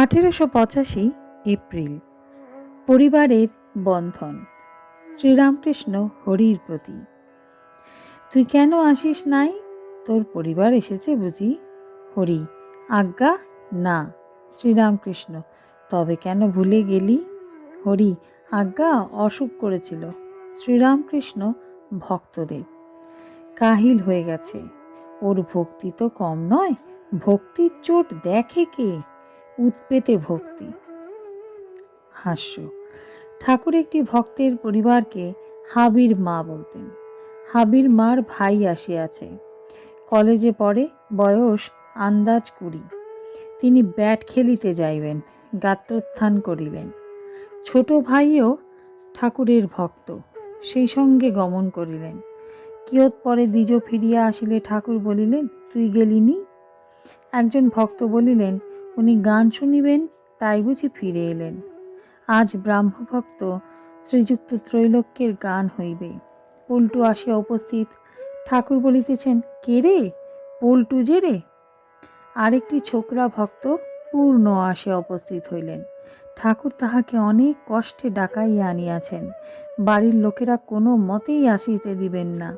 আঠেরোশো পঁচাশি এপ্রিল, পরিবারের বন্ধন, শ্রীরামকৃষ্ণ হরির প্রতি। তুই কেন আসিস নাই? তোর পরিবার এসেছে বুঝি? হরি, আজ্ঞা? না, শ্রীরামকৃষ্ণ, তবে কেন ভুলে গেলি? হরি, আজ্ঞা অসুখ করেছিল, শ্রীরামকৃষ্ণ ভক্তদের। কাহিল হয়ে গেছে। ওর ভক্তি তো কম নয়, ভক্তির চোট দেখে কে? উৎপেতে ভক্তি। হাস্য। ঠাকুর একটি ভক্তের পরিবারকে হাবির মা বলতেন। হাবির মার ভাই আসিয়াছে। কলেজে পড়ে, বয়স আন্দাজ কুড়ি। তিনি ব্যাট খেলিতে যাইবেন, গাত্রোত্থান করিলেন ছোট ভাইও ঠাকুরের ভক্ত, সেই সঙ্গে গমন করিলেন। কিয়ৎ পরে দ্বিজ ফিরিয়া আসিলে ঠাকুর বলিলেন, তুই গেলিনি? একজন ভক্ত বলিলেন উনি গান শুনিবেন, তাই বুঝি ফিরে এলেন। আজ ব্রাহ্মভক্ত শ্রীযুক্ত ত্রৈলোক্যের গান হইবে। পল্টু আসিয়া উপস্থিত। ঠাকুর বলিতেছেন, কে রে? পল্টু যে রে? আরেকটি ছোকরা ভক্ত পূর্ণ আসিয়া উপস্থিত হইলেন। ঠাকুর তাহাকে অনেক কষ্টে ডাকাইয়া আনিয়াছেন। বাড়ির লোকেরা কোনো মতেই আসিতে দিবেন না।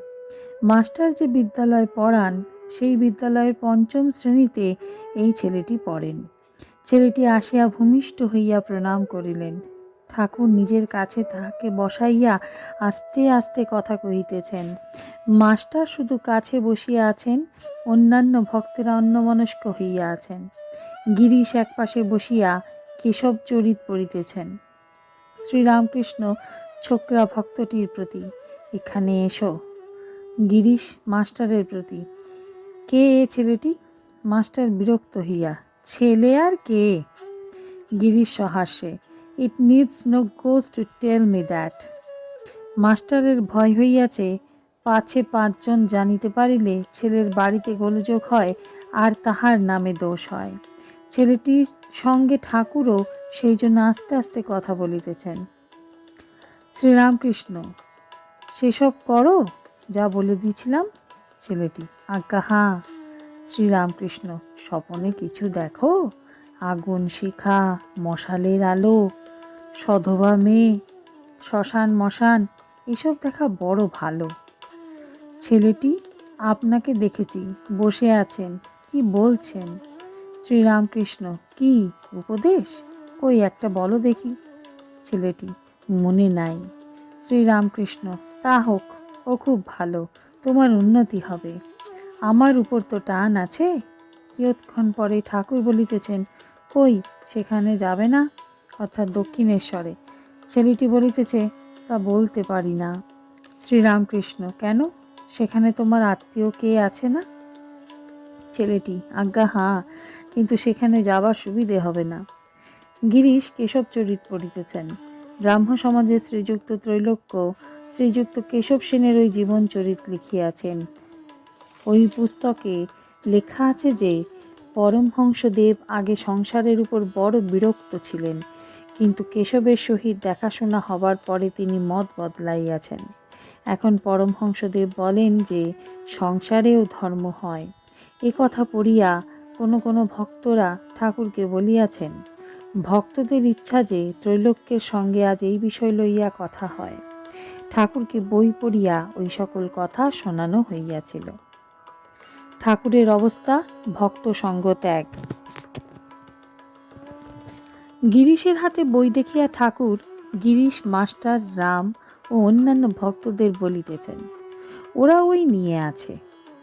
মাস্টার যে বিদ্যালয় পড়ান, সেই বিদ্যালয়ের পঞ্চম শ্রেণীতে এই ছেলেটি পড়েন। ছেলেটি আসিয়া ভূমিষ্ঠ হইয়া প্রণাম করিলেন। ঠাকুর নিজের কাছে তাহাকে বসাইয়া আস্তে আস্তে কথা কহিতেছেন, মাস্টার শুধু কাছে বসিয়া আছেন, অন্যান্য ভক্তেরা অন্যমনস্ক হইয়া আছেন। গিরিশ একপাশে বসিয়া কেশব চরিত পড়িতেছেন। শ্রীরামকৃষ্ণ ছোকরা ভক্তটির প্রতি, এখানে এসো গিরিশ মাস্টারের প্রতি, কে এ ছেলেটি মাস্টার বিরক্ত হইয়া ছেলে আর কে? গিরিশ সহাস্যে ইট নিডস নো গোজ টু টেল মি দ্যাট মাস্টারের ভয় হইয়াছে, পাছে পাঁচজন জানিতে পারিলে ছেলের বাড়িতে গোলযোগ হয় আর তাহার নামে দোষ হয়। ছেলেটির সঙ্গে ঠাকুরও সেই জন্য আস্তে আস্তে কথা বলিতেছেন। শ্রীরামকৃষ্ণ, সেসব করো, যা বলে দিয়েছিলাম? ছেলেটি, আজ্ঞা হাঁ শ্রীরামকৃষ্ণ, স্বপনে কিছু দেখো? আগুন, শিখা, মশালের আলো, সধবা মেয়ে, শ্মশান মশান, এসব দেখা বড় ভালো। ছেলেটি, আপনাকে দেখেছি, বসে আছেন, কি বলছেন? শ্রীরামকৃষ্ণ, কি, উপদেশ? কই একটা বলো দেখি। ছেলেটি, মনে নাই। শ্রীরামকৃষ্ণ, তা হোক, ও খুব ভালো, তোমার উন্নতি হবে। আমার উপর তো টান আছে। কিয়ৎক্ষণ পরে ঠাকুর বলিতেছেন, কই, সেখানে যাবে না? অর্থাৎ দক্ষিণেশ্বরে। ছেলেটি বলিতেছে, তা বলতে পারি না। শ্রীরামকৃষ্ণ, কেন? সেখানে তোমার আত্মীয় কে আছে না? ছেলেটি, আজ্ঞা, হাঁ, কিন্তু সেখানে যাবার সুবিধে হবে না। গিরিশ কেশব চরিত পড়িতেছেন। ব্রাহ্ম সমাজে শ্রীযুক্ত ত্রৈলোক্য, শ্রীযুক্ত কেশব সেনের ওই জীবন চরিত লিখিয়াছেন। ওই পুস্তকে লেখা আছে যে, পরমহংসদেব আগে সংসারের উপর বড় বিরক্ত ছিলেন, কিন্তু কেশবের সহিত দেখাশোনা হবার পরে তিনি মত বদলাইয়াছেন। এখন পরমহংসদেব বলেন যে, সংসারেও ধর্ম হয়। এ কথা পড়িয়া কোনো কোনো ভক্তরা ঠাকুরকে বলিয়াছেন, ভক্তদের ইচ্ছা যে ত্রৈলোক্যের সঙ্গে আজ এই বিষয় লইয়া কথা হয়। ঠাকুরকে বই পড়িয়া ওই সকল কথা শোনানো হইয়াছিল। ঠাকুরের অবস্থা ভক্ত সঙ্গ ত্যাগ গিরিশের হাতে বই দেখিয়া ঠাকুর গিরিশ, মাস্টার, রাম ও অন্যান্য ভক্তদের বলিতেছেন, ওরা ওই নিয়ে আছে,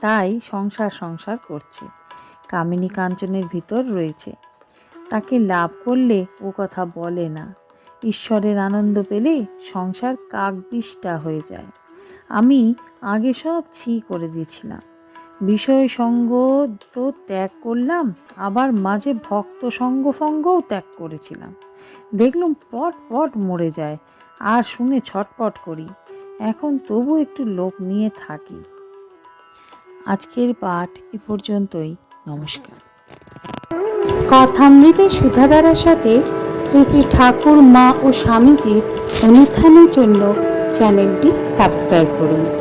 তাই সংসার সংসার করছে, কামিনী কাঞ্চনের ভিতর রয়েছে, তাকে লাভ করলে ও কথা বলে না, ঈশ্বরের আনন্দ পেলে সংসার কাকবিষ্টা হয়ে যায়, আমি আগে সব ছি করে দিয়েছিলাম বিষয় সঙ্গ তো ত্যাগ করলাম, আবার মাঝে ভক্ত সঙ্গ ফঙ্গও ত্যাগ করেছিলাম। দেখলুম পট পট মরে যায়, আর শুনে ছটপট করি, এখন তবু একটু লোক নিয়ে থাকি। আজকের পাঠ এ পর্যন্তই, নমস্কার। কথামৃতের সুধাধারার সাথে শ্রী শ্রী ঠাকুর, মা ও স্বামীজির অনুত্থানের জন্য চ্যানেলটি সাবস্ক্রাইব করুন।